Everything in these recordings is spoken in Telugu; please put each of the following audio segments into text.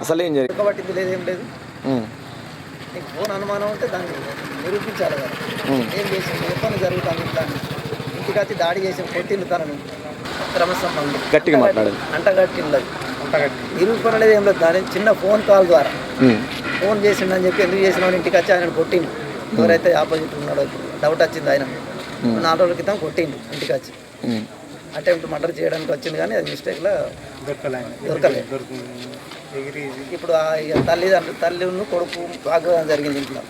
అసలు ఏం జరిగింది? పట్టింది లేదు ఏం లేదు. నీకు ఫోన్ అనుమానం ఉంటే దాన్ని నిరూపించాలి కదా. ఏం చేసింది ఏ పని జరుగుతుంది ఇట్లా అని. ఇంటికి వచ్చి దాడి చేసి కొట్టిండు తనని. క్రమ సంబంధం గట్టిగా మాట్లాడాలి. అంటగట్టింది అది. అంటగట్టి నిరూపణ అనేది ఏం లేదు. దాని చిన్న ఫోన్ కాల్ ద్వారా. ఫోన్ చేసిండని చెప్పి ఎందుకు చేసిన ఇంటికి వచ్చి ఆయన కొట్టిండు. ఎవరైతే ఆపోజిట్ ఉన్నాడో డౌట్ వచ్చింది ఆయన. నాలుగు రోజుల క్రితం కొట్టిండు ఇంటికి వచ్చి. అటెంప్ట్ మర్డర్ చేయడానికి వచ్చింది కానీ అది మిస్టేక్లో. దొరకలేదు. ఇప్పుడు తల్లి ఉన్న కొడుకు వాగ్వాదం జరిగింది ఇంట్లో.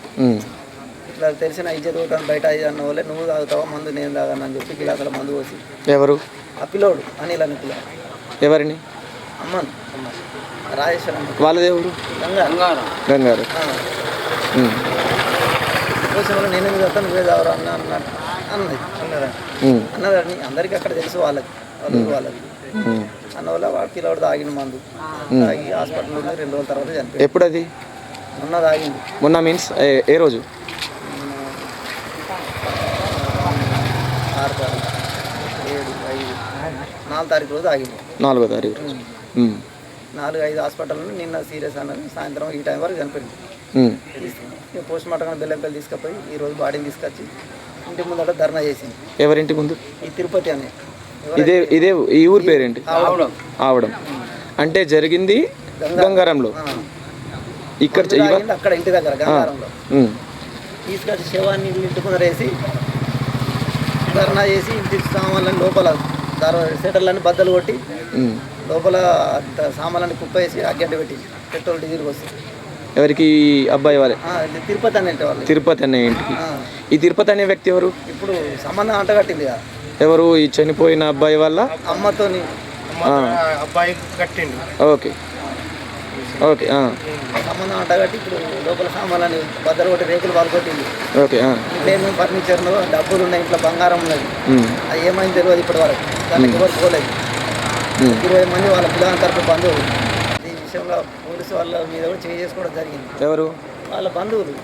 ఇట్లా తెలిసిన ఇజ్జత్ పోతాను బయట అయ్యి అన్న వాళ్ళే నువ్వు తాగుతావా మందు నేను తాగాను అని చెప్పి గిలాసుల మందు పోసి. ఎవరు? ఆ పిల్లోడు అనిల్ అని పిల్ల ఎవరిని? వాళ్ళది ఎవరు? గంగా. గంగారు. నేను ఎందుకు తాగుతాను నువ్వే తాగరా అన్న అన్నాడు అన్నది అన్నదా? ఉమ్. అన్నదని అందరికీ అక్కడ తెలుసు వాళ్ళకి వాళ్ళు వాళ్ళకి ఉమ్. అన్న వల్ల వాడు పిల్లవాడు తాగిన మందు. తాగి హాస్పిటల్ రెండు రోజుల తర్వాత చనిపోయాడు. ఎప్పుడు అది మొన్న తాగింది మొన్న మీన్స్ ఏ రోజు? ఆరు తారీఖు. ఏడు. నాలుగు తారీఖు రోజు నాలుగో తారీఖు రోజు. నాలుగు ఐదు హాస్పిటల్ నిన్న సీరియస్ అన్నది. సాయంత్రం ఈ టైం వరకు చనిపోయింది. పోస్ట్ మార్టం బెల్లంపల్లి తీసుకుపోయి ఈ రోజు బాడీని తీసుకొచ్చి ఇంటి ముందట ధర్నా చేసింది. ఎవరింటి ముందు? ఈ తిరుపతి అనే. ఇదే ఇదే ఈ ఊరి పేరేంటి? ఆవడం. ఆవడం. అంటే జరిగింది గంగారంలో. ఇక్కడ అక్కడ ఇంటి దగ్గర గంగారంలో. తీసుకొచ్చి శవాన్ని ఇంటి ముందర వేసి ధర్నా చేసి ఇంటి సామాన్లను లోపల సెటర్లన్నీ బద్దలు కొట్టి. లోపల అంత సామాన్లన్నీ కుప్ప వేసి అగ్గంట పెట్టి పెట్రోల్ డీజిల్ వస్తుంది ఎవరికి? అబ్బాయి వాళ్ళే? తిరుపతి అని అంటే వాళ్ళు. తిరుపతి అనే ఇంటికి. ఆ, ఈ తిరుపతి అనే వ్యక్తి ఎవరు? ఇప్పుడు సంబంధం అంటగట్టింది కదా. ఎవరు? ఈ చనిపోయిన అబ్బాయి వాళ్ళ? అమ్మతోని. ఆ. అబ్బాయి కట్టిండు. ఓకే. ఓకే. సంబంధం అంటగట్టి ఇప్పుడు లోపల సామాన్లని బద్దలు కొట్టి రేకులు పాల్గొట్టింది ఓకే. ఇంట్లో ఏమేమి ఫర్నిచర్లు డబ్బులు ఉన్నాయి ఇంట్లో బంగారం ఉన్నది. అది ఏమైంది తెలియదు ఇప్పటి వరకు దానికి ఎవరు పోలేదు. ఇరవై మంది వాళ్ళ పిల్లల తరపు బంధువులు. ఈ విషయంలో పోలీసు వాళ్ళ మీద కూడా చేంజ్ చేసుకోవడం జరిగింది. ఎవరు? వాళ్ళ బంధువులు.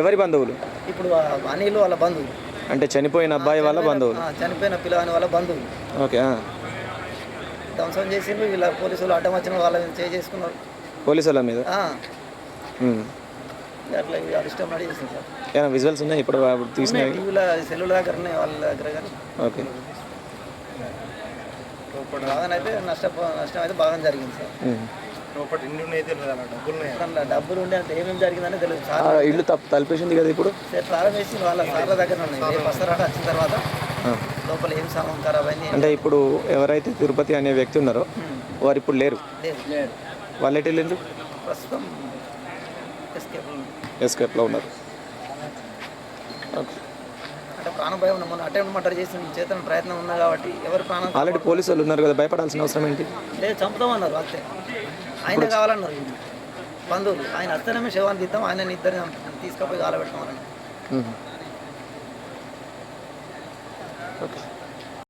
ఎవరి బంధువులు? ఇప్పుడు అనిలు వాళ్ళ బంధువులు. అంటే చనిపోయిన అబ్బాయి వాళ్ళ బంధువులు? చనిపోయిన పిల్లగాని వాళ్ళ బంధువులు. ఓకే. ధ్వంసం చేసిండ్రు వీళ్ళ పోలీసులు అడ్డం వచ్చిన వాళ్ళని చేంజ్ చేసుకున్నారు పోలీసుల మీద. అట్లా ఇక ఇష్టం పడి చేసింది సార్. ఏమైనా విజువల్స్ ఉన్నాయి ఇప్పుడు తీసినవి టీవీలో సెల్లుల దగ్గర ఉన్నాయి వాళ్ళ దగ్గర కానీ. ఓకే. బాగానైతే నష్ట నష్టం అయితే బాగా జరిగింది సార్. లోపల డబ్బులు డబ్బులు ఉండే అంటే ఏమేమి జరిగిందని తెలియదు. ఇల్లు తప్పు తలిపేసింది కదా ఇప్పుడు? సార్ ప్రారంభించి వాళ్ళ సార్ల దగ్గర ఉన్నాయి. రేపు వస్తారట వచ్చిన తర్వాత. లోపల ఏం సామాన్ ఖరాబ్ అయింది అంటే ఇప్పుడు ఎవరైతే తిరుపతి అనే వ్యక్తి ఉన్నారో వారు ఇప్పుడు లేరు. లేదు వాళ్ళు ఎటు వెళ్ళిండ్రు ప్రస్తుతం ఎస్కేప్ ఎస్కేప్లో ఉన్నారు. ఓకే. అంటే ఉన్న మొన్న అటెంప్ట్ మర్డర్ చేసిన చేతన ప్రయత్నం ఉన్నా కాబట్టి ఎవరు ప్రాణం ఆల్రెడీ పోలీసు వాళ్ళు ఉన్నారు కదా భయపడాల్సిన అవసరం ఏంటి? లేదు చంపుతామన్నారు అంతే. ఆయన కావాలన్నారు. బంధువులు ఆయన అత్తనమే శవాన్ని తీద్దాం ఆయన ఇద్దరు తీసుకపోయి కాలబెడతామని ఉమ్. ఓకే.